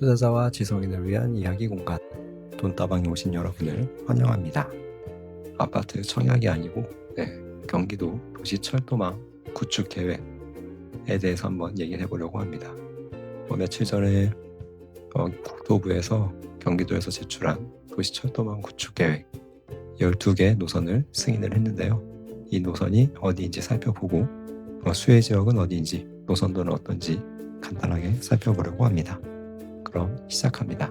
투자자와 지성인을 위한 이야기 공간 돈다방에 오신 여러분을 환영합니다. 아파트 청약이 아니고 네, 경기도 도시철도망 구축 계획에 대해서 한번 얘기를 해보려고 합니다. 뭐 며칠 전에 어, 국토부에서 경기도에서 제출한 도시철도망 구축 계획 12개 노선을 승인을 했는데요. 이 노선이 어디인지 살펴보고 어, 수혜 지역은 어디인지 노선도는 어떤지 간단하게 살펴보려고 합니다. 그럼 시작합니다.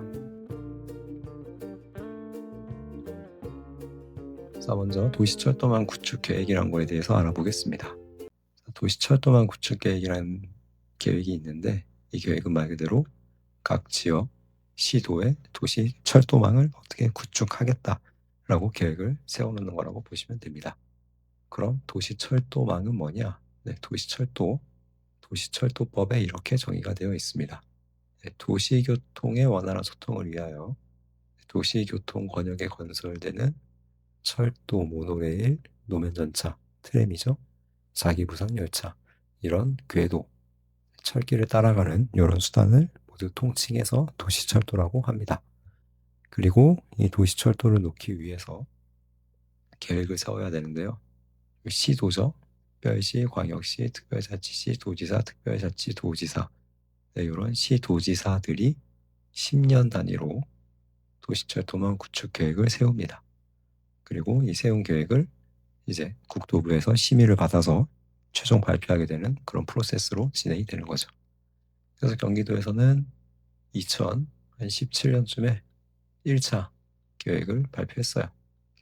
자, 먼저 도시철도망 구축 계획이란 거에 대해서 알아보겠습니다. 도시철도망 구축 계획이라는 계획이 있는데 이 계획은 말 그대로 각 지역 시도의 도시 철도망을 어떻게 구축하겠다라고 계획을 세워놓는 거라고 보시면 됩니다. 그럼 도시 철도망은 뭐냐? 네, 도시 철도 도시 철도법에 이렇게 정의가 되어 있습니다. 네, 도시교통의 원활한 소통을 위하여 도시교통 권역에 건설되는 철도, 모노레일, 노면전차, 트램이죠. 자기부상 열차, 이런 궤도, 철길을 따라가는 이런 수단을 모두 통칭해서 도시철도라고 합니다. 그리고 이 도시철도를 놓기 위해서 계획을 세워야 되는데요. 시도죠. 특별시, 광역시, 특별자치시, 도지사, 특별자치, 도지사 네, 이런 시도지사들이 10년 단위로 도시철도망 구축 계획을 세웁니다. 그리고 이 세운 계획을 이제 국토부에서 심의를 받아서 최종 발표하게 되는 그런 프로세스로 진행이 되는 거죠. 그래서 경기도에서는 2017년쯤에 1차 계획을 발표했어요.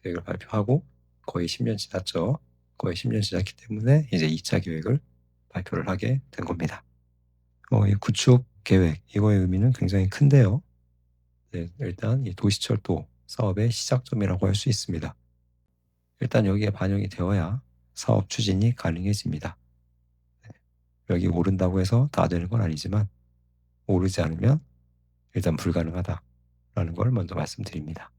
계획을 발표하고 거의 10년 지났죠. 거의 10년 지났기 때문에 이제 2차 계획을 발표를 하게 된 겁니다. 어, 이 구축 계획 이거의 의미는 굉장히 큰데요. 네, 일단 이 도시철도 사업의 시작점이라고 할 수 있습니다. 일단 여기에 반영이 되어야 사업 추진이 가능해집니다. 네, 여기 오른다고 해서 다 되는 건 아니지만 오르지 않으면 일단 불가능하다라는 걸 먼저 말씀드립니다.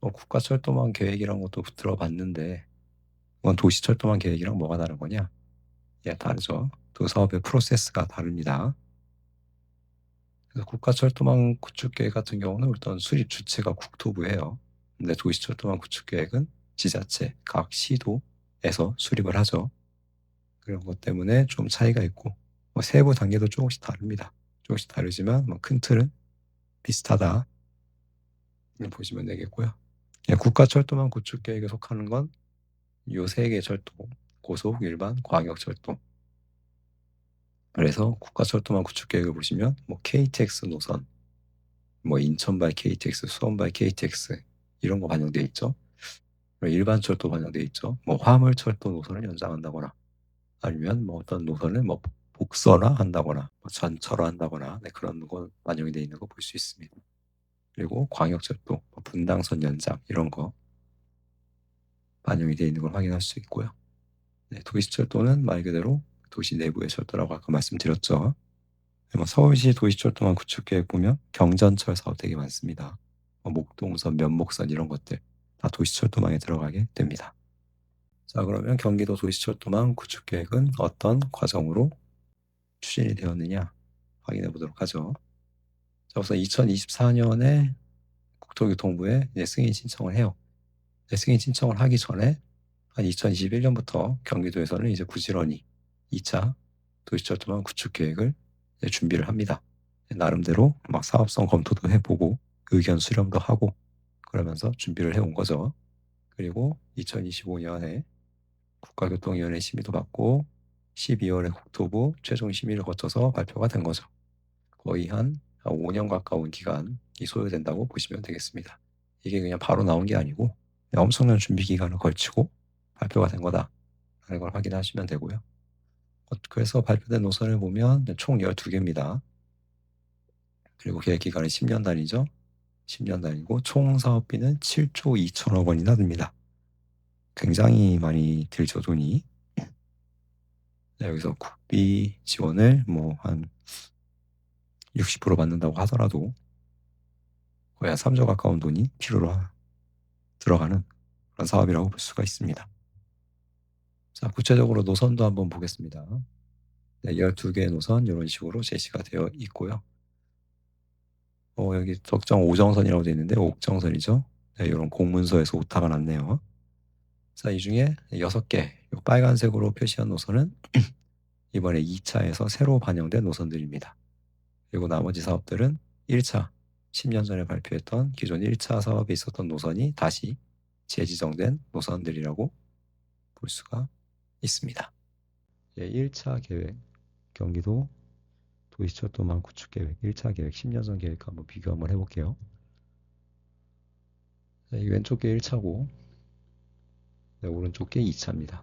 뭐 국가철도망 계획이란 것도 들어봤는데 이건 도시철도망 계획이랑 뭐가 다른 거냐? 예, 다르죠. 두 사업의 프로세스가 다릅니다. 그래서 국가철도망 구축계획 같은 경우는 일단 수립 주체가 국토부예요. 근데 도시철도망 구축계획은 지자체, 각 시도에서 수립을 하죠. 그런 것 때문에 좀 차이가 있고 뭐 세부 단계도 조금씩 다릅니다. 조금씩 다르지만 뭐 큰 틀은 비슷하다. 보시면 되겠고요. 예, 국가철도망 구축계획에 속하는 건 요 세 개 철도, 고속, 일반, 광역철도 그래서 국가철도망 구축 계획을 보시면 뭐 KTX 노선, 뭐 인천발 KTX, 수원발 KTX 이런 거 반영되어 있죠. 일반 철도 반영되어 있죠. 뭐 화물 철도 노선을 연장한다거나 아니면 뭐 어떤 노선을 뭐 복선화 한다거나 뭐 전철화 한다거나 네, 그런 거 반영이 되어 있는 거 볼 수 있습니다. 그리고 광역철도, 뭐 분당선 연장 이런 거 반영이 되어 있는 걸 확인할 수 있고요. 네, 도시철도는 말 그대로 도시 내부의 철도라고 아까 말씀드렸죠. 뭐 서울시 도시철도망 구축계획 보면 경전철 사업 되게 많습니다. 뭐 목동선, 면목선 이런 것들 다 도시철도망에 들어가게 됩니다. 자 그러면 경기도 도시철도망 구축계획은 어떤 과정으로 추진이 되었느냐 확인해 보도록 하죠. 자 우선 2024년에 국토교통부에 승인 신청을 해요. 승인 신청을 하기 전에 한 2021년부터 경기도에서는 이제 부지런히 2차 도시철도망 구축 계획을 준비를 합니다. 나름대로 막 사업성 검토도 해보고 의견 수렴도 하고 그러면서 준비를 해온 거죠. 그리고 2025년에 국가교통위원회 심의도 받고 12월에 국토부 최종 심의를 거쳐서 발표가 된 거죠. 거의 한 5년 가까운 기간이 소요된다고 보시면 되겠습니다. 이게 그냥 바로 나온 게 아니고 엄청난 준비 기간을 걸치고 발표가 된 거다라는 걸 확인하시면 되고요. 어, 그래서 발표된 노선을 보면 총 12개입니다. 그리고 계획 기간은 10년 단위죠. 10년 단위고 총 사업비는 7조 2천억 원이나 듭니다. 굉장히 많이 들죠 돈이. 네, 여기서 국비 지원을 뭐 한 60% 받는다고 하더라도 거의 한 3조 가까운 돈이 필요로 들어가는 그런 사업이라고 볼 수가 있습니다. 자, 구체적으로 노선도 한번 보겠습니다. 네, 12개의 노선 이런 식으로 제시가 되어 있고요. 어 여기 적정 오정선이라고 되어 있는데 옥정선이죠. 네, 요런 공문서에서 오타가 났네요. 자, 이 중에 6개 요 빨간색으로 표시한 노선은 이번에 2차에서 새로 반영된 노선들입니다. 그리고 나머지 사업들은 1차 10년 전에 발표했던 기존 1차 사업에 있었던 노선이 다시 재지정된 노선들이라고 볼 수가 있습니다. 예, 1차 계획 경기도 도시철 도망 구축 계획 1차 계획 10년 전 계획과 한번 비교 한번 해볼게요. 자, 이 왼쪽 게 1차고 네, 오른쪽 게 2차입니다.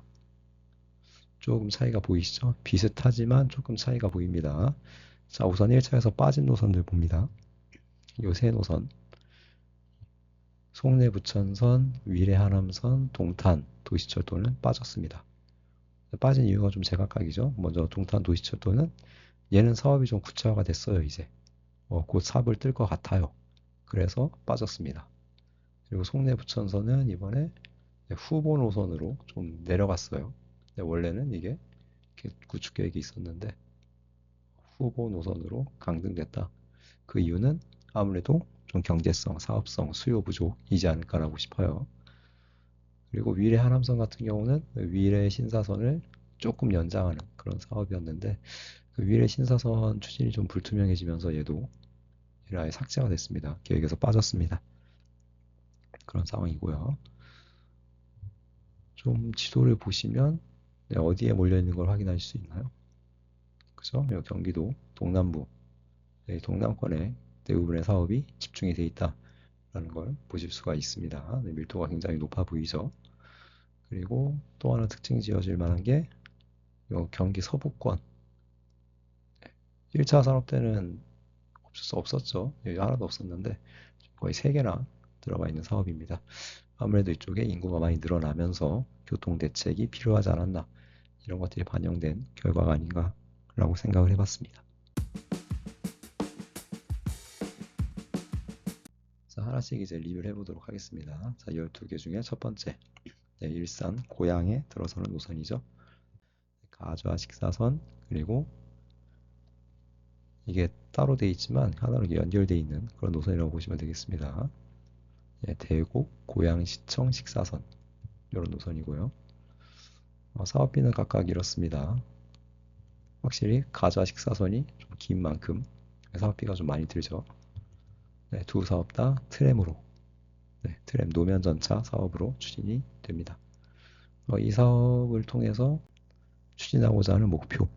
조금 차이가 보이시죠? 비슷하지만 조금 차이가 보입니다. 자, 우선 1차에서 빠진 노선들 봅니다. 요 세 노선. 송내 부천선, 위례 하남선, 동탄 도시철도는 빠졌습니다. 빠진 이유가 좀 제각각이죠. 먼저 동탄 도시철도는 얘는 사업이 좀 구체화가 됐어요, 이제. 어, 곧 사업을 뜰 것 같아요. 그래서 빠졌습니다. 그리고 송내 부천선은 이번에 후보 노선으로 좀 내려갔어요. 원래는 이게 구축 계획이 있었는데 후보 노선으로 강등됐다. 그 이유는 아무래도 좀 경제성, 사업성, 수요 부족이지 않을까라고 싶어요. 그리고 위례 하남선 같은 경우는 위례 신사선을 조금 연장하는 그런 사업이었는데 그 위례 신사선 추진이 좀 불투명해지면서 얘도 아예 삭제가 됐습니다. 계획에서 빠졌습니다. 그런 상황이고요. 좀 지도를 보시면 네, 어디에 몰려 있는 걸 확인할 수 있나요? 그죠? 경기도 동남부, 네, 동남권에 대부분의 사업이 집중이 되어 있다 라는 걸 보실 수가 있습니다. 네, 밀도가 굉장히 높아 보이죠. 그리고 또 하나 특징 지어질 만한 게 경기 서부권 1차 산업 때는 없었, 없었죠. 하나도 없었는데 거의 3개나 들어가 있는 사업입니다. 아무래도 이쪽에 인구가 많이 늘어나면서 교통 대책이 필요하지 않았나 이런 것들이 반영된 결과가 아닌가라고 생각을 해봤습니다. 하나씩 이제 리뷰를 해보도록 하겠습니다. 자, 12개 중에 첫 번째, 네, 일산 고향에 들어서는 노선이죠. 가좌 식사선 그리고 이게 따로 돼 있지만 하나로 연결되어 있는 그런 노선이라고 보시면 되겠습니다. 예, 대곡, 고양시청, 식사선 이런 노선이고요. 어, 사업비는 각각 이렇습니다. 확실히 가좌 식사선이 좀 긴 만큼 사업비가 좀 많이 들죠. 네, 두 사업 다 트램으로 네, 트램 노면 전차 사업으로 추진이 됩니다. 어, 이 사업을 통해서 추진하고자 하는 목표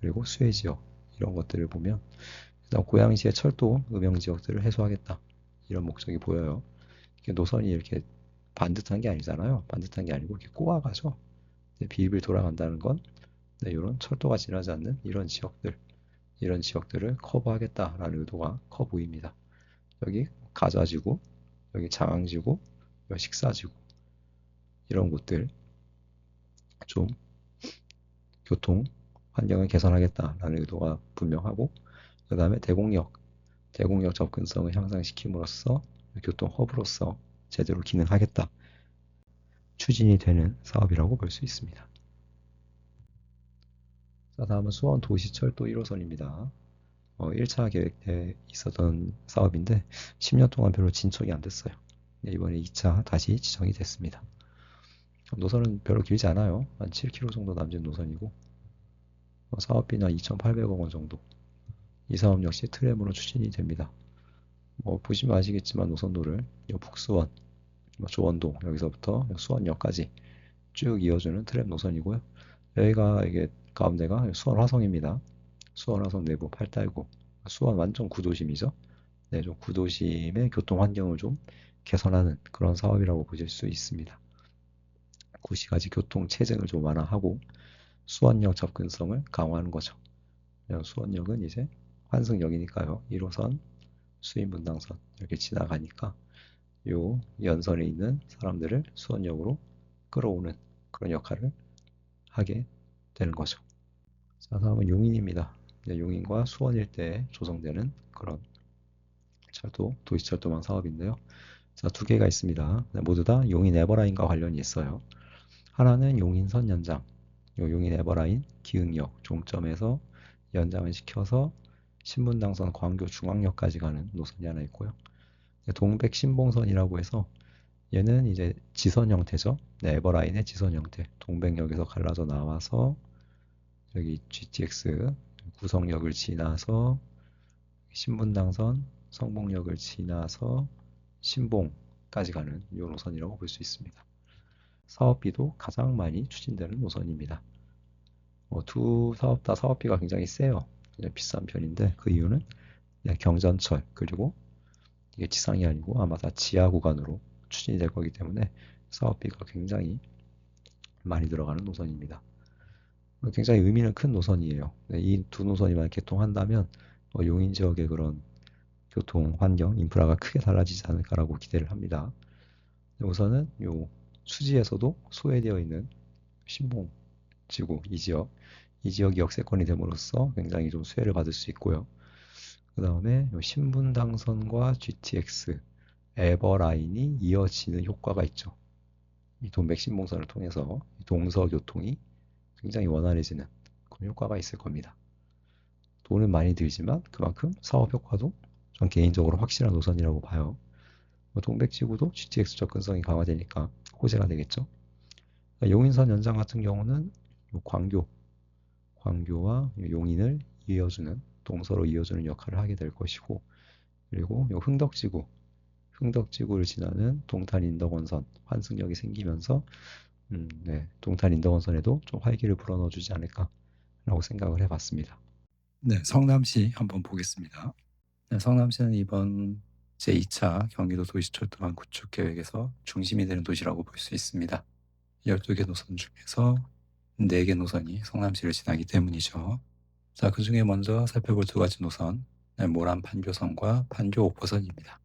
그리고 수혜 지역 이런 것들을 보면 일단 고양시의 철도 음영 지역들을 해소하겠다 이런 목적이 보여요. 노선이 이렇게 반듯한 게 아니잖아요. 반듯한 게 아니고 이렇게 꼬아가죠. 비입을 돌아간다는 건 네, 이런 철도가 지나지 않는 이런 지역들, 이런 지역들을 커버하겠다라는 의도가 커 보입니다. 여기 가자지구, 여기 장항지구, 여기 식사지구 이런 곳들 좀 교통 환경을 개선하겠다라는 의도가 분명하고 그 다음에 대공역 대공역 접근성을 향상시킴으로써 교통 허브로서 제대로 기능하겠다. 추진이 되는 사업이라고 볼 수 있습니다. 자, 다음은 수원 도시철도 1호선입니다. 어, 1차 계획에 있었던 사업인데 10년 동안 별로 진척이 안 됐어요. 네, 이번에 2차 다시 지정이 됐습니다. 노선은 별로 길지 않아요. 한 7km 정도 남짓 노선이고 어, 사업비는 2,800억 원 정도 이 사업 역시 트램으로 추진이 됩니다. 뭐 보시면 아시겠지만 노선도를 북수원, 뭐 조원동 여기서부터 수원역까지 쭉 이어주는 트램 노선이고요. 여기가 이게 가운데가 수원 화성입니다. 수원 화성 내부 팔달구 수원 완전 구도심이죠. 네, 좀 구도심의 교통 환경을 좀 개선하는 그런 사업이라고 보실 수 있습니다. 구시가지 교통 체증을 좀 완화하고 수원역 접근성을 강화하는 거죠. 수원역은 이제 환승역이니까요. 1호선, 수인분당선 이렇게 지나가니까 요 연선에 있는 사람들을 수원역으로 끌어오는 그런 역할을 하게 되는 거죠. 자, 다음은 용인입니다. 네, 용인과 수원 일대에 조성되는 그런 철도, 도시철도망 사업인데요. 자, 두 개가 있습니다. 네, 모두 다 용인 에버라인과 관련이 있어요. 하나는 용인선 연장, 요 용인 에버라인 기흥역 종점에서 연장을 시켜서 신분당선 광교 중앙역까지 가는 노선이 하나 있고요. 동백 신봉선이라고 해서 얘는 이제 지선 형태죠. 네, 에버라인의 지선 형태. 동백역에서 갈라져 나와서 여기 GTX 구성역을 지나서 신분당선 성봉역을 지나서 신봉까지 가는 이 노선이라고 볼 수 있습니다. 사업비도 가장 많이 추진되는 노선입니다. 뭐 두 사업 다 사업비가 굉장히 세요. 비싼 편인데 그 이유는 경전철 그리고 이게 지상이 아니고 아마 다 지하 구간으로 추진이 될 거기 때문에 사업비가 굉장히 많이 들어가는 노선입니다. 굉장히 의미는 큰 노선이에요. 네, 이두 노선이 개통한다면 어, 용인 지역의 그런 교통 환경, 인프라가 크게 달라지지 않을까라고 기대를 합니다. 우선은 요 수지에서도 소외되어 있는 신봉 지구 이 지역, 이 지역이 역세권이 됨으로써 굉장히 좀 수혜를 받을 수 있고요. 그 다음에 신분 당선과 GTX 에버라인이 이어지는 효과가 있죠. 이 동백신봉선을 통해서 동서 교통이 굉장히 원활해지는 그런 효과가 있을 겁니다. 돈은 많이 들지만 그만큼 사업 효과도 전 개인적으로 확실한 노선이라고 봐요. 뭐 동백지구도 GTX 접근성이 강화되니까 호재가 되겠죠. 그러니까 용인선 연장 같은 경우는 광교, 광교와 용인을 이어주는 동서로 이어주는 역할을 하게 될 것이고 그리고 요 흥덕지구 흥덕지구를 지나는 동탄 인덕원선 환승역이 생기면서 음, 네, 동탄 인덕원선에도 좀 활기를 불어넣어 주지 않을까라고 생각을 해봤습니다. 네, 성남시 한번 보겠습니다. 네, 성남시는 이번 제2차 경기도 도시철도망 구축 계획에서 중심이 되는 도시라고 볼 수 있습니다. 12개 노선 중에서 4개 노선이 성남시를 지나기 때문이죠. 자, 그 중에 먼저 살펴볼 두 가지 노선, 네, 모란 판교선과 판교 5호선입니다.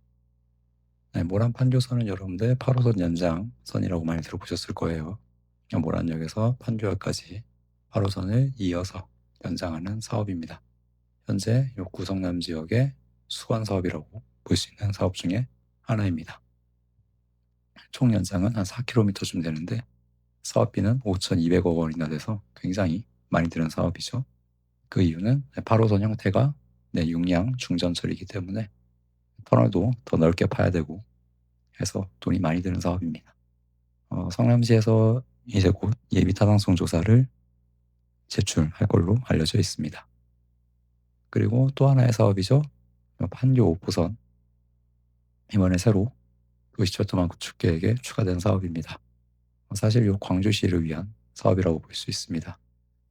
네, 모란 판교선은 여러분들 8호선 연장선이라고 많이 들어보셨을 거예요. 모란역에서 판교역까지 8호선을 이어서 연장하는 사업입니다. 현재 구성남 지역의 수건 사업이라고 볼 수 있는 사업 중에 하나입니다. 총 연장은 한 4km쯤 되는데 사업비는 5,200억 원이나 돼서 굉장히 많이 드는 사업이죠. 그 이유는 8호선 형태가 네, 육량 중전철이기 때문에 터널도 더 넓게 파야 되고 해서 돈이 많이 드는 사업입니다. 어, 성남시에서 이제 곧 예비 타당성 조사를 제출할 걸로 알려져 있습니다. 그리고 또 하나의 사업이죠. 판교 5호선 이번에 새로 도시철도망 구축 계획에 추가된 사업입니다. 사실 이 광주시를 위한 사업이라고 볼 수 있습니다.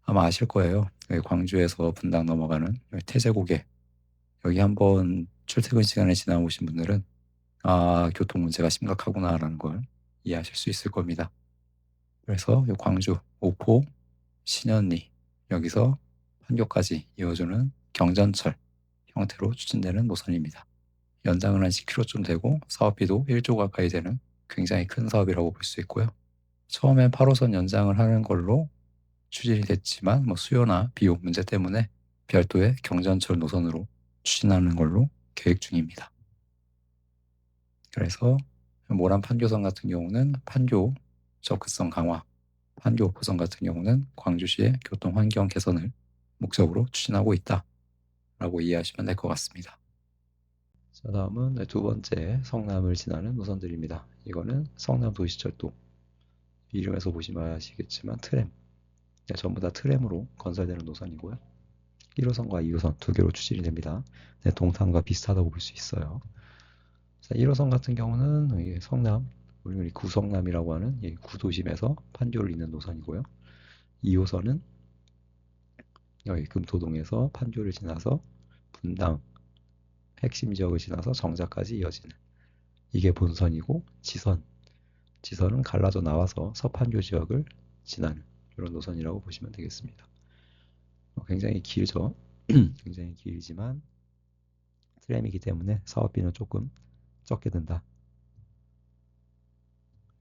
아마 아실 거예요. 광주에서 분당 넘어가는 태제고개 여기 한번 출퇴근 시간에 지나오신 분들은 아 교통 문제가 심각하구나라는 걸 이해하실 수 있을 겁니다. 그래서 광주, 오포, 신현리 여기서 판교까지 이어주는 경전철 형태로 추진되는 노선입니다. 연장은 한 10km쯤 되고 사업비도 1조 가까이 되는 굉장히 큰 사업이라고 볼 수 있고요. 처음에 8호선 연장을 하는 걸로 추진이 됐지만 뭐 수요나 비용 문제 때문에 별도의 경전철 노선으로 추진하는 걸로 계획 중입니다. 그래서 모란 판교선 같은 경우는 판교 접근성 강화, 판교 오포선 같은 경우는 광주시의 교통 환경 개선을 목적으로 추진하고 있다 라고 이해하시면 될 것 같습니다. 자, 다음은 두 번째 성남을 지나는 노선들입니다. 이거는 성남 도시철도 이름에서 보시면 아시겠지만 트램 네, 전부 다 트램으로 건설되는 노선이고요. 1호선과 2호선 두 개로 추진이 됩니다. 네, 동탄과 비슷하다고 볼 수 있어요. 자, 1호선 같은 경우는 성남, 우리 구성남이라고 하는 구도심에서 판교를 잇는 노선이고요. 2호선은 여기 금토동에서 판교를 지나서 분당 핵심 지역을 지나서 정자까지 이어지는 이게 본선이고 지선 지선은 갈라져 나와서 서판교 지역을 지나는 이런 노선이라고 보시면 되겠습니다. 어, 굉장히 길죠. 굉장히 길지만 트램이기 때문에 사업비는 조금 적게 든다.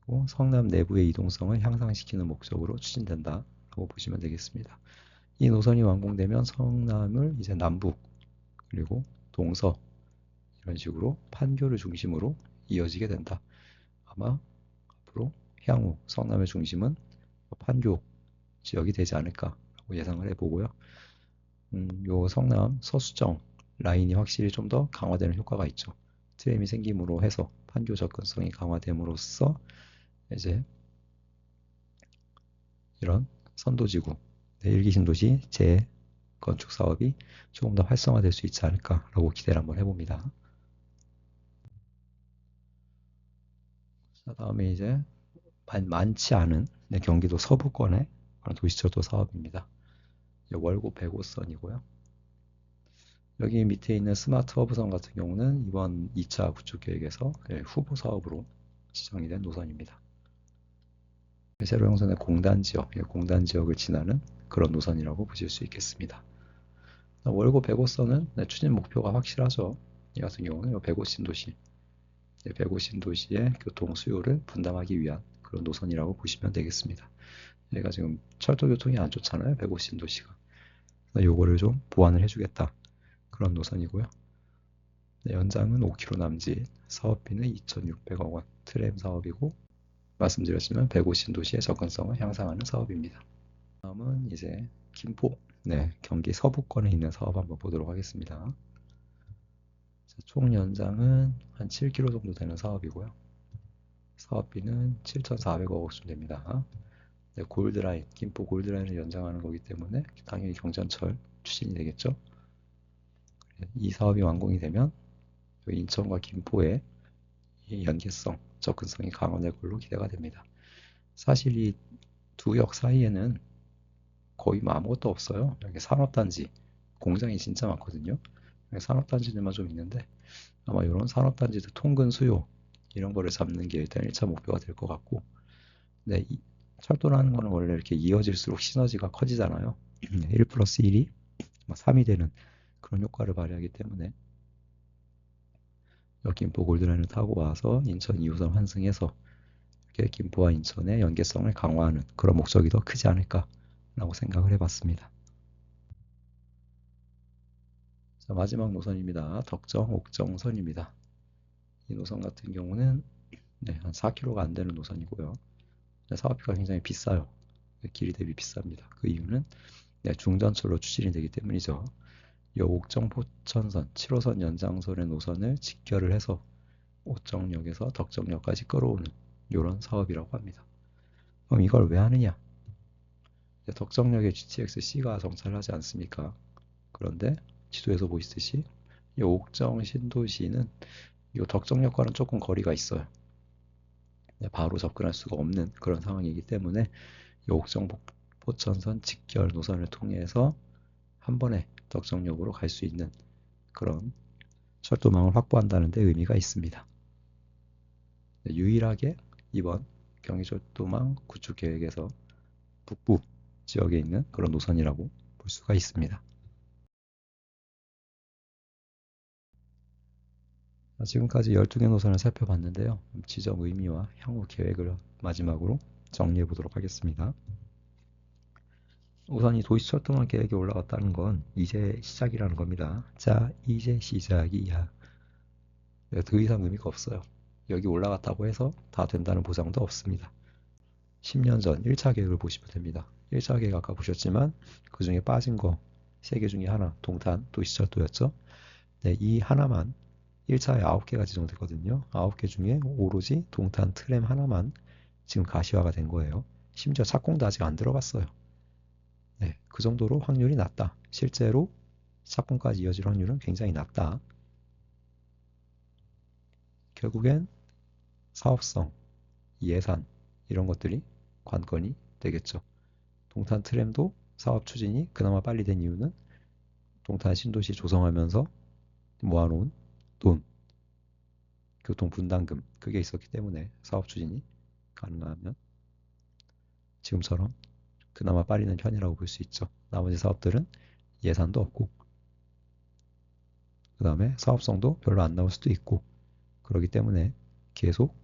그리고 성남 내부의 이동성을 향상시키는 목적으로 추진된다 라고 보시면 되겠습니다. 이 노선이 완공되면 성남을 이제 남북 그리고 동서 이런 식으로 판교를 중심으로 이어지게 된다. 아마 앞으로 향후 성남의 중심은 판교 지역이 되지 않을까라고 예상을 해보고요. 음, 요 성남 서수정 라인이 확실히 좀 더 강화되는 효과가 있죠. 트램이 생김으로 해서 판교 접근성이 강화됨으로써 이제 이런 선도지구, 네, 일기 신도시 재건축 사업이 조금 더 활성화될 수 있지 않을까라고 기대를 한번 해봅니다. 자, 다음에 이제 많, 많지 않은 네, 경기도 서부권의 도시철도 사업입니다. 월고 105선이고요. 여기 밑에 있는 스마트 허브선 같은 경우는 이번 2차 구축 계획에서 네, 후보 사업으로 지정이 된 노선입니다. 세로 형선의 공단 지역, 예, 공단 지역을 지나는 그런 노선이라고 보실 수 있겠습니다. 월고 105선은 추진 목표가 확실하죠. 이 같은 경우는 105 신도시, 105 신도시의 교통 수요를 분담하기 위한 그런 노선이라고 보시면 되겠습니다. 얘가 지금 철도 교통이 안 좋잖아요. 105 신도시가. 요거를 좀 보완을 해주겠다. 그런 노선이고요. 네, 연장은 5km 남짓, 사업비는 2,600억 원, 트램 사업이고 말씀드렸지만 105 신도시의 접근성을 향상하는 사업입니다. 다음은 이제 김포, 네, 경기 서부권에 있는 사업 한번 보도록 하겠습니다. 자, 총 연장은 한 7km 정도 되는 사업이고요. 사업비는 7,400억 원쯤 됩니다. 네, 골드라인, 김포 골드라인을 연장하는 거기 때문에 당연히 경전철 추진이 되겠죠. 이 사업이 완공이 되면 인천과 김포의 연계성, 접근성이 강화될 걸로 기대가 됩니다. 사실 이 두 역 사이에는 거의 뭐 아무것도 없어요. 여기 산업단지, 공장이 진짜 많거든요. 산업단지들만 좀 있는데 아마 이런 산업단지들 통근 수요 이런 거를 잡는 게 일단 1차 목표가 될 것 같고 네, 철도라는 거는 원래 이렇게 이어질수록 시너지가 커지잖아요. 1 플러스 1이 3이 되는 그런 효과를 발휘하기 때문에 여기 김포 골드라인을 타고 와서 인천 2호선 환승해서 이렇게 김포와 인천의 연계성을 강화하는 그런 목적이 더 크지 않을까라고 생각을 해봤습니다. 자, 마지막 노선입니다. 덕정 옥정선입니다. 이 노선 같은 경우는 네, 한 4km가 안 되는 노선이고요. 사업비가 굉장히 비싸요. 길이 대비 비쌉니다. 그 이유는 네, 중전철로 추진이 되기 때문이죠. 이 옥정 포천선 7호선 연장선의 노선을 직결을 해서 옥정역에서 덕정역까지 끌어오는 이런 사업이라고 합니다. 그럼 이걸 왜 하느냐? 덕정역에 GTX-C가 정차를 하지 않습니까? 그런데 지도에서 보시듯이 이 옥정 신도시는 이 덕정역과는 조금 거리가 있어요. 바로 접근할 수가 없는 그런 상황이기 때문에 이 옥정 포천선 직결 노선을 통해서 한 번에 덕정역으로 갈 수 있는 그런 철도망을 확보한다는 데 의미가 있습니다. 유일하게 이번 경의철도망 구축 계획에서 북부 지역에 있는 그런 노선이라고 볼 수가 있습니다. 지금까지 12개 노선을 살펴봤는데요. 지정 의미와 향후 계획을 마지막으로 정리해 보도록 하겠습니다. 우선 이 도시철도망 계획이 올라갔다는 건 이제 시작이라는 겁니다. 자, 이제 시작이야. 네, 더 이상 의미가 없어요. 여기 올라갔다고 해서 다 된다는 보장도 없습니다. 10년 전 1차 계획을 보시면 됩니다. 1차 계획 아까 보셨지만 그 중에 빠진 거 3개 중에 하나 동탄 도시철도였죠. 네, 이 하나만 1차에 9개가 지정됐거든요. 9개 중에 오로지 동탄 트램 하나만 지금 가시화가 된 거예요. 심지어 착공도 아직 안 들어갔어요. 네, 그 정도로 확률이 낮다. 실제로 착공까지 이어질 확률은 굉장히 낮다. 결국엔 사업성, 예산 이런 것들이 관건이 되겠죠. 동탄 트램도 사업 추진이 그나마 빨리 된 이유는 동탄 신도시 조성하면서 모아놓은 돈, 교통 분담금 그게 있었기 때문에 사업 추진이 가능하면 지금처럼 그나마 빠르는 편이라고 볼 수 있죠. 나머지 사업들은 예산도 없고 그 다음에 사업성도 별로 안 나올 수도 있고 그러기 때문에 계속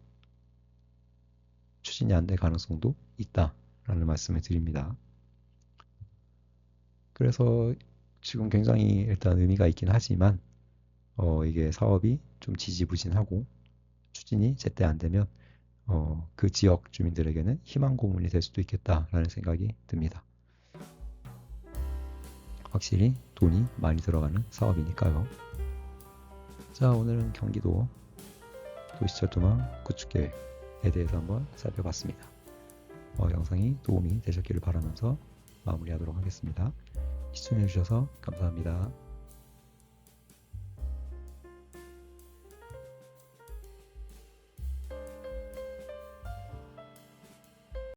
추진이 안 될 가능성도 있다라는 말씀을 드립니다. 그래서 지금 굉장히 일단 의미가 있긴 하지만 어, 이게 사업이 좀 지지부진하고 추진이 제때 안 되면 어, 그 지역 주민들에게는 희망 고문이 될 수도 있겠다라는 생각이 듭니다. 확실히 돈이 많이 들어가는 사업이니까요. 자, 오늘은 경기도 도시철도망 구축계획에 대해서 한번 살펴봤습니다. 어, 영상이 도움이 되셨기를 바라면서 마무리하도록 하겠습니다. 시청해주셔서 감사합니다.